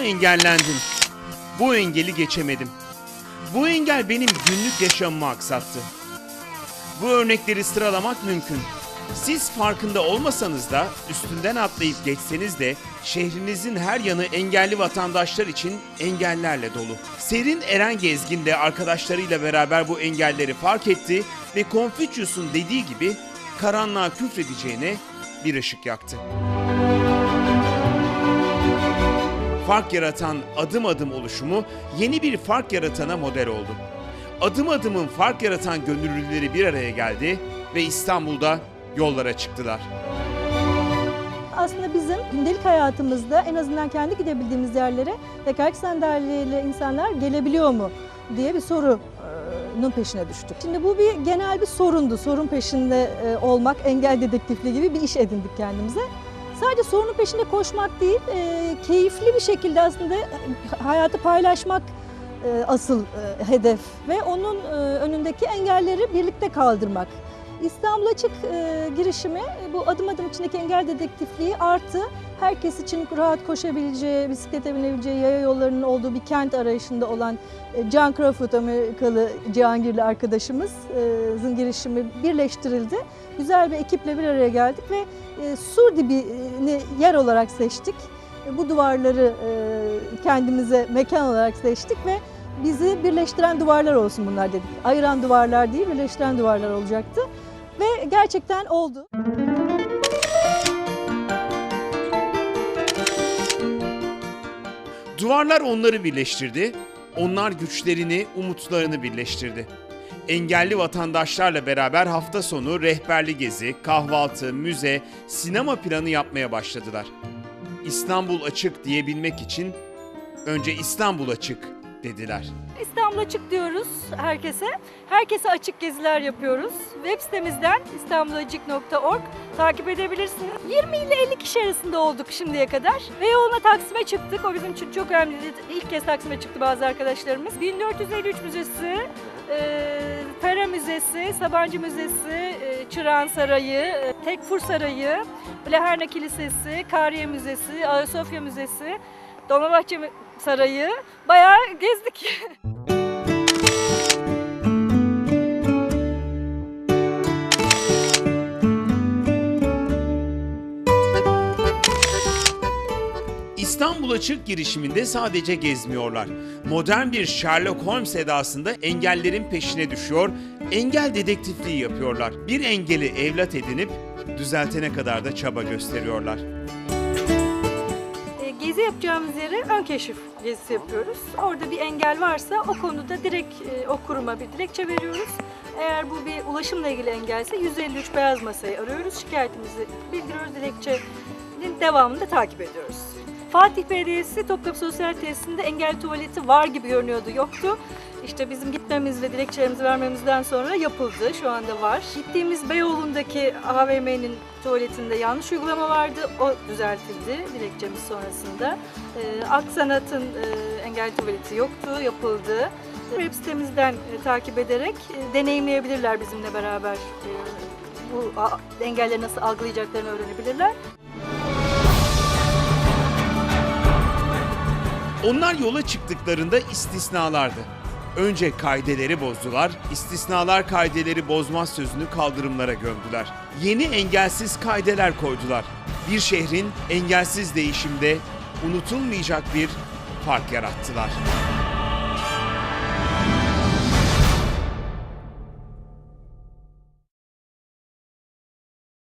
engellendim. Bu engeli geçemedim. Bu engel benim günlük yaşamımı aksattı. Bu örnekleri sıralamak mümkün. Siz farkında olmasanız da üstünden atlayıp geçseniz de şehrinizin her yanı engelli vatandaşlar için engellerle dolu. Serin Eren Gezgin de arkadaşlarıyla beraber bu engelleri fark etti ve Confucius'un dediği gibi karanlığa küfredeceğine bir ışık yaktı. Fark yaratan adım adım oluşumu yeni bir fark yaratana model oldu. Adım adımın fark yaratan gönüllüleri bir araya geldi ve İstanbul'da yollara çıktılar. Aslında bizim gündelik hayatımızda en azından kendi gidebildiğimiz yerlere tekerlek sandalyeli insanlar gelebiliyor mu diye bir sorunun peşine düştük. Şimdi bu bir genel bir sorundu. Sorun peşinde e, olmak, engel dedektifliği gibi bir iş edindik kendimize. Sadece sorunun peşinde koşmak değil, e, keyifli bir şekilde aslında hayatı paylaşmak e, asıl e, hedef ve onun e, önündeki engelleri birlikte kaldırmak. İstanbul Açık e, girişimi e, bu adım adım içindeki engel dedektifliği artı herkes için rahat koşabileceği, bisiklete binebileceği yaya yollarının olduğu bir kent arayışında olan e, John Crawford Amerikalı Cihangirli arkadaşımızın girişimi birleştirildi. Güzel bir ekiple bir araya geldik ve e, sur dibini yer olarak seçtik. E, Bu duvarları e, kendimize mekan olarak seçtik ve bizi birleştiren duvarlar olsun bunlar dedik. Ayıran duvarlar değil, birleştiren duvarlar olacaktı. Ve gerçekten oldu. Duvarlar onları birleştirdi, onlar güçlerini, umutlarını birleştirdi. Engelli vatandaşlarla beraber hafta sonu rehberli gezi, kahvaltı, müze, sinema planı yapmaya başladılar. İstanbul açık diyebilmek için önce İstanbul açık dediler. İstanbul Açık diyoruz herkese. Herkese açık geziler yapıyoruz. Web sitemizden istanbulacık.org takip edebilirsiniz. 20 ile 50 kişi arasında olduk şimdiye kadar. Ve ona Taksim'e çıktık. O bizim için çok önemliydi. İlk kez Taksim'e çıktı bazı arkadaşlarımız. 1453 Müzesi, e, Pera Müzesi, Sabancı Müzesi, e, Çırağan Sarayı, e, Tekfur Sarayı, Leherna Kilisesi, Kariye Müzesi, Ayasofya Müzesi, Dolmabahçe Sarayı. Bayağı gezdik. İstanbul Açık girişiminde sadece gezmiyorlar. Modern bir Sherlock Holmes edasında engellerin peşine düşüyor, engel dedektifliği yapıyorlar. Bir engeli evlat edinip düzeltene kadar da çaba gösteriyorlar. Gezi yapacağımız yere ön keşif gezisi yapıyoruz. Orada bir engel varsa o konuda direkt e, o kuruma bir dilekçe veriyoruz. Eğer bu bir ulaşımla ilgili engelse 153 beyaz masayı arıyoruz. Şikayetimizi bildiriyoruz. Dilekçenin devamını da takip ediyoruz. Fatih Belediyesi Topkapı Sosyal Tesisinde engel tuvaleti var gibi görünüyordu, yoktu. İşte bizim gitmemiz ve dilekçelerimizi vermemizden sonra yapıldı. Şu anda var. Gittiğimiz Beyoğlu'ndaki AVM'nin tuvaletinde yanlış uygulama vardı. O düzeltildi dilekçemiz sonrasında. Ee, Aksanat'ın e, engel tuvaleti yoktu, yapıldı. Web sitemizden e, takip ederek e, deneyimleyebilirler bizimle beraber. E, bu a- engelleri nasıl algılayacaklarını öğrenebilirler. Onlar yola çıktıklarında istisnalardı. Önce kaideleri bozdular, istisnalar kaideleri bozmaz sözünü kaldırımlara gömdüler. Yeni engelsiz kaideler koydular. Bir şehrin engelsiz değişimde unutulmayacak bir fark yarattılar.